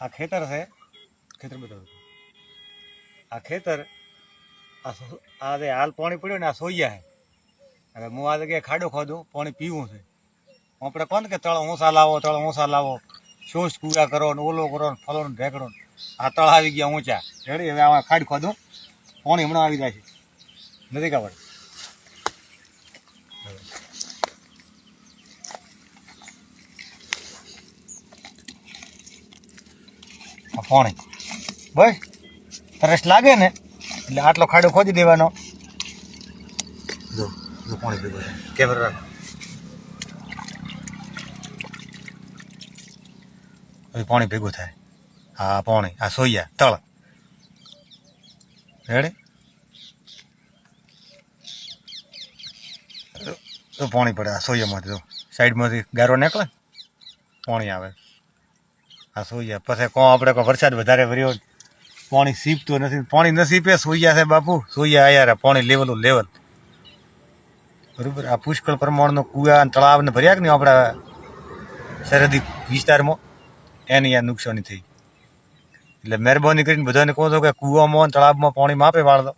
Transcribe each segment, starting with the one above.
આ ખેતર છે. ખેતર બતાવું આ ખેતર, આ જે હાલ પાણી પડ્યું ને આ સોયા છે. હવે હું આ જગ્યાએ ખાડો ખોદું પાણી પીવું છે. આપણે કોણ કે તળ ઊંસા લાવો તળ ઊંસા લાવો. શોષ પૂરા કરો ને ઓલો કરો ને ફલો ને ઢેકડો આ તળ આવી ગયા ઊંચા. રેડી? હવે આમાં ખાડ ખોદું પાણી હમણાં આવી જાય છે. નથી ખબર. આ પાણી. બસ તરસ લાગે ને, એટલે આટલો ખાડો ખોદી દેવાનો. જો પાણી ભેગું કેમેરા રાખો. હવે પાણી ભેગું થાય. હા, પાણી. આ સોયા, તળ. રેડી તો પાણી પડે આ સોયામાંથી સાઈડમાંથી ગારો નીકળે, પાણી આવે. આ સોયા પછી કહો આપણે કોઈ વરસાદ વધારે વર્યો પાણી સીપતું નથી. પાણી ન સીપે સોયા છે બાપુ. સોયા આયા પાણી લેવલ લેવલ. બરોબર? આ પુષ્કળ પ્રમાણનો કુવા અને તળાવ ને ભર્યા કે નહીં આપણા સરહદી વિસ્તારમાં? એની આ નુકસાની થઈ. એટલે મહેરબાની કરીને બધાને કહો છો કે કૂવામાં અને તળાવમાં પાણી માપે વાળ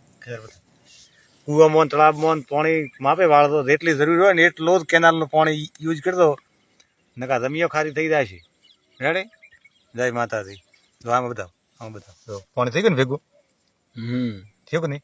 કૂવામાં તળાવમાં પાણી માપે વાળ જેટલી જરૂર હોય ને એટલો જ કેનાલનું પાણી યુઝ કરતો. નકા જમીઓ ખારી થઈ જાય છે. રેડી જય માતાજી. જો આમાં બતાવો આમાં બતાવો. જો પાણી થઈ ગયું ને ભેગું? હમ. થયું કે નહીં?